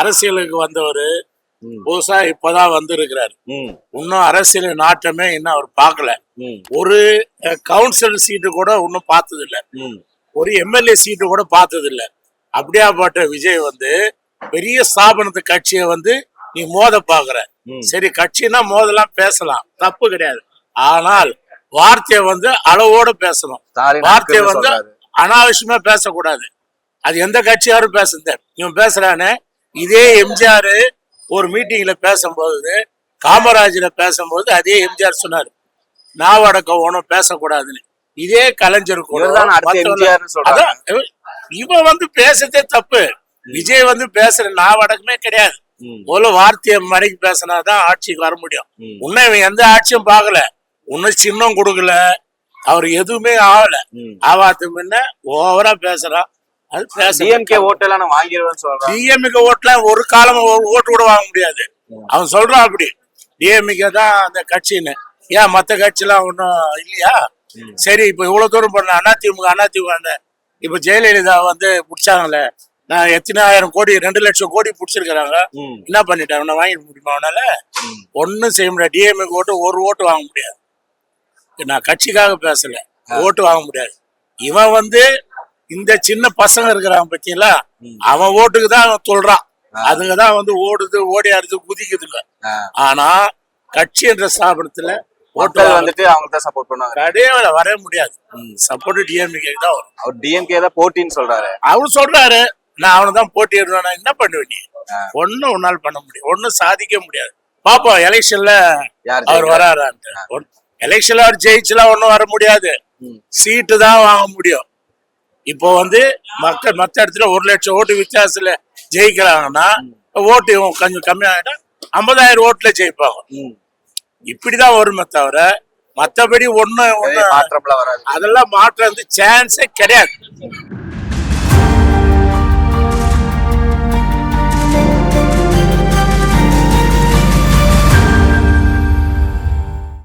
அரசியலுக்கு வந்தவர். புதுசா இப்பதான் வந்திருக்கிறார். இன்னும் அரசியல் நாட்டமே இன்னும் அவர் பார்க்கல. ஒரு கவுன்சிலர் சீட்டு கூட இன்னும் பார்த்தது இல்ல ஒரு எம்எல்ஏ சீட்டு கூட பார்த்தது இல்ல அப்படியாப்பட்ட விஜய் வந்து பெரிய ஸ்தாபனத்து கட்சியை வந்து நீ மோத பாக்குற. சரி கட்சினா மோதலாம் பேசலாம். தப்பு கிடையாது. ஆனால் வார்த்தையை வந்து அளவோட பேசணும். வார்த்தையை வந்து. அனாவசியமா பேசக்கூடாது. அது எந்த கட்சியாரும் பேசுந்த இவன் பேசுறானே இதே எம்ஜிஆர் ஒரு மீட்டிங்ல பேசும்போது காமராஜரை பேசும்போது அதே எம்ஜிஆர் சொன்னார் நாவடக்கம் ஒன்றும் பேசக்கூடாதுன்னு. இதே கலைஞர் கூட இவன் வந்து பேசுறதே தப்பு. விஜய் வந்து பேசுற நாவடக்கமே கிடையாது. முதல்ல வார்த்தையை மறைக்கு பேசினாதான் ஆட்சிக்கு வர முடியும். இன்னும் இவன் எந்த ஆட்சியும் பார்க்கல. இன்னும் சின்னம் கொடுக்கல. அவர் எதுவுமே ஆகல. ஆவாத்து முன்ன ஓவரா பேசுறான். டிஎம்கே ஓட்டெல்லாம் நான் வாங்கிடுவேன்னு சொல்றான் டிஎம்கே ஓட்டுல ஒரு காலம் ஓட்டு கூட வாங்க முடியாது. அவன் சொல்றான் அப்படி. டிஎம்கே தான் அந்த கட்சின்னு. ஏன் மத்த கட்சிலாம் ஒன்றும் இல்லையா? சரி இப்ப இவ்வளவு தூரம் பண்ண அதிமுக அதிமுக இப்ப ஜெயலலிதா வந்து பிடிச்சாங்களே நான் எத்தனை ஆயிரம் கோடி ரெண்டு லட்சம் கோடி பிடிச்சிருக்கிறாங்க. என்ன பண்ணிட்டாங்க நான் வாங்கிட முடியுமா அவனால ம். ஒன்றும் செய்ய முடியாது. டிஎம்கே ஓட்டு ஒரு ஓட்டு வாங்க முடியாது. நான் கட்சிக்காக பேசல. ஓட்டு வாங்க முடியாது. இவன் வந்து இந்த சின்ன பசங்க இருக்கிறான் பத்திங்களா? ம். அவன் ஓட்டுக்கு தான் அவன் சொல்றான் அதுங்க தான் வந்து ஓடுது ஓடியாடுது குதிக்குதுங்க. ஆ. ஆனா கட்சி என்ற ஸ்தாபனத்துல ஓட்டு மக்கள் வாங்க வந்துட்டு அவங்க தான் சப்போர்ட் பண்ணுவாங்க. கிடையவே வர முடியாது. சப்போர்ட் டிஎம்கே தான் வரும். அவர் டிஎம்கே தான் போட்டின்னு சொல்றாரு. அவர் சொல்றாரு நான் அவனை தான் போட்டிடுவேன் என்ன பண்ணுவேன் நீ. ஒன்னும் உன்னால் பண்ண முடியும் ஒன்னும் சாதிக்க முடியாது. பாப்போம் எலெக்ஷன்ல அவர்? வராரான்ட்டு. எலெக்ஷன்ல அவர் ஜெயிச்சுலாம் ஒன்றும் வர முடியாது. சீட்டு தான் வாங்க முடியும். இப்போ வந்து மக்கள் மற்ற இடத்துல ஒரு லட்சம் ஓட்டு வித்தியாசத்துல ஜெயிக்கிறாங்கன்னா ஓட்டு கொஞ்சம் கம்மியாகிட்டா ஐம்பதாயிரம் ஓட்டுல ஜெயிப்பாங்க. இப்படிதான் வருமே தவிர மத்தபடி ஒண்ணு பெரிய ஒண்ணு மாற்றம்லாம் வராது. அதெல்லாம் மாற்றம் வந்து சான்ஸே கிடையாது.